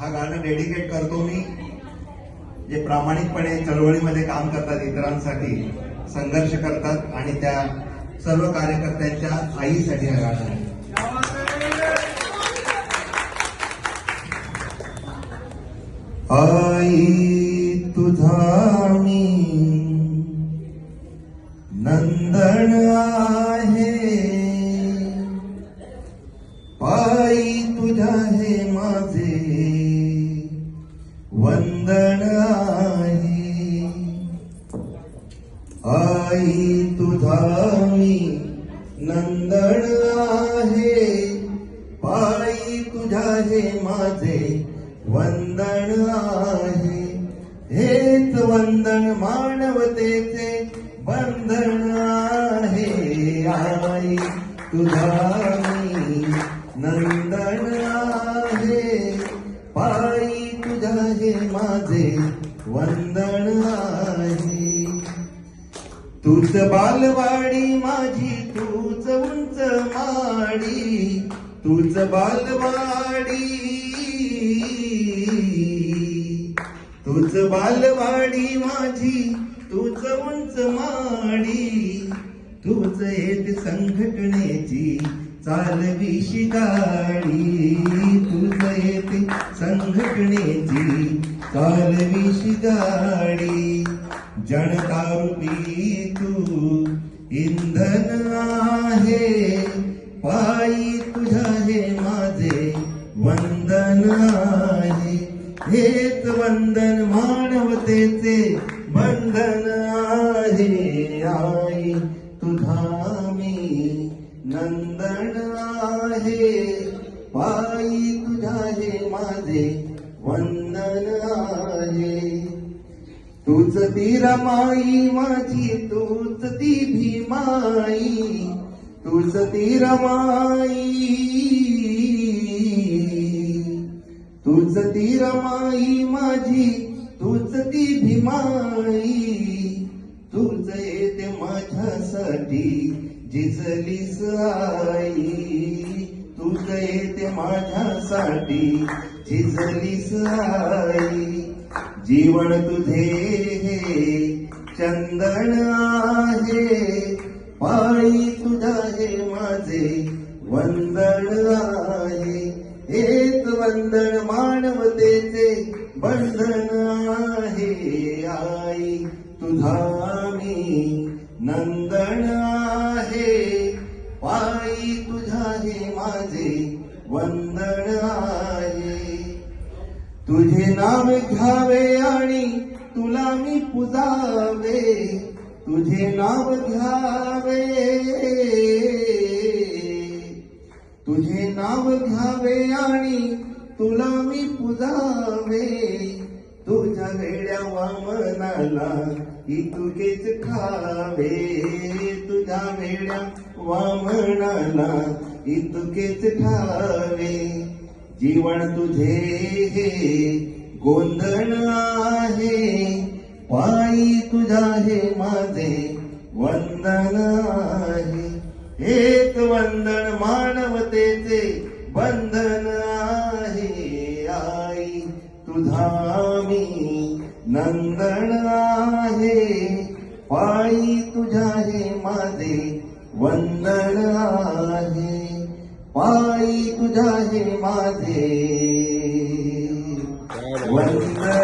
हा गाणं डेडिकेट करतो मी. जे प्रामाणिकपणे चळवळीमध्ये काम करतात इतरांसाठी संघर्ष करतात आणि त्या सर्व कार्यकर्त्यांच्या आईसाठी हा गाणं आहे. आई तुझा मी नंदन आहे. वंदन आई तुझा मी नंदन आहे। पायी तुझ्या हे माझे वंदन आहे। हेच वंदन मानवतेचे बंधन आहे। आई तुझा मी नंदन आहे। हे माझे वंदन आहे तूच बालवाडी माझी तूच उंच माडी तूच बालवाडी. तूच बालवाडी माझी तूच उंच माडी तूच येत संघटनेची चालवी शिकाडी तूच येत संघटनेची कालवीशी गाडी जनता रूपी तू इंधन आहे पायी तुझा हे माझे वंदन आहे. हेच वंदन मानवतेचे बंधन आहे. आई तुझा मी नंदन आहे. पायी तुझा हे माझे वंदन आहे तूच ती रमाई माझी तूच ती भीमाई. तूच ती रमाई. तूच ती रमाई माझी तूच ती भीमाई. तूच येते माझ्यासाठी जिजलीस आई. तूच ते माझ्यासाठी झिजलीस आई. जीवन तुझे हे चंदन आहे. पाळी तुझा हे माझे वंदन आहे. हेच वंदन मानवतेचे बंधन आहे आई. तुझा मी नंदन तुझे नाव घ्यावे आणि तुला मी पुजावे. तुझे नाव घ्यावे. तुझे नाव घ्यावे आणि तुला मी पुजावे. तुझ्या वेड्या वामनाला इतुकेच खावे. तुझ्या वेड्या वामनाला इतुकेच खावे. जीवन तुझे हे गोंधळ आहे. पायी तुझा हे माझे वंदन आहे. एक वंदन मानवतेचे बंधन आहे. आई तुझा मी नंदन आहे. पायी तुझा हे माझे वंदन आहे. पायी तुझ्या हे माझे. वंदन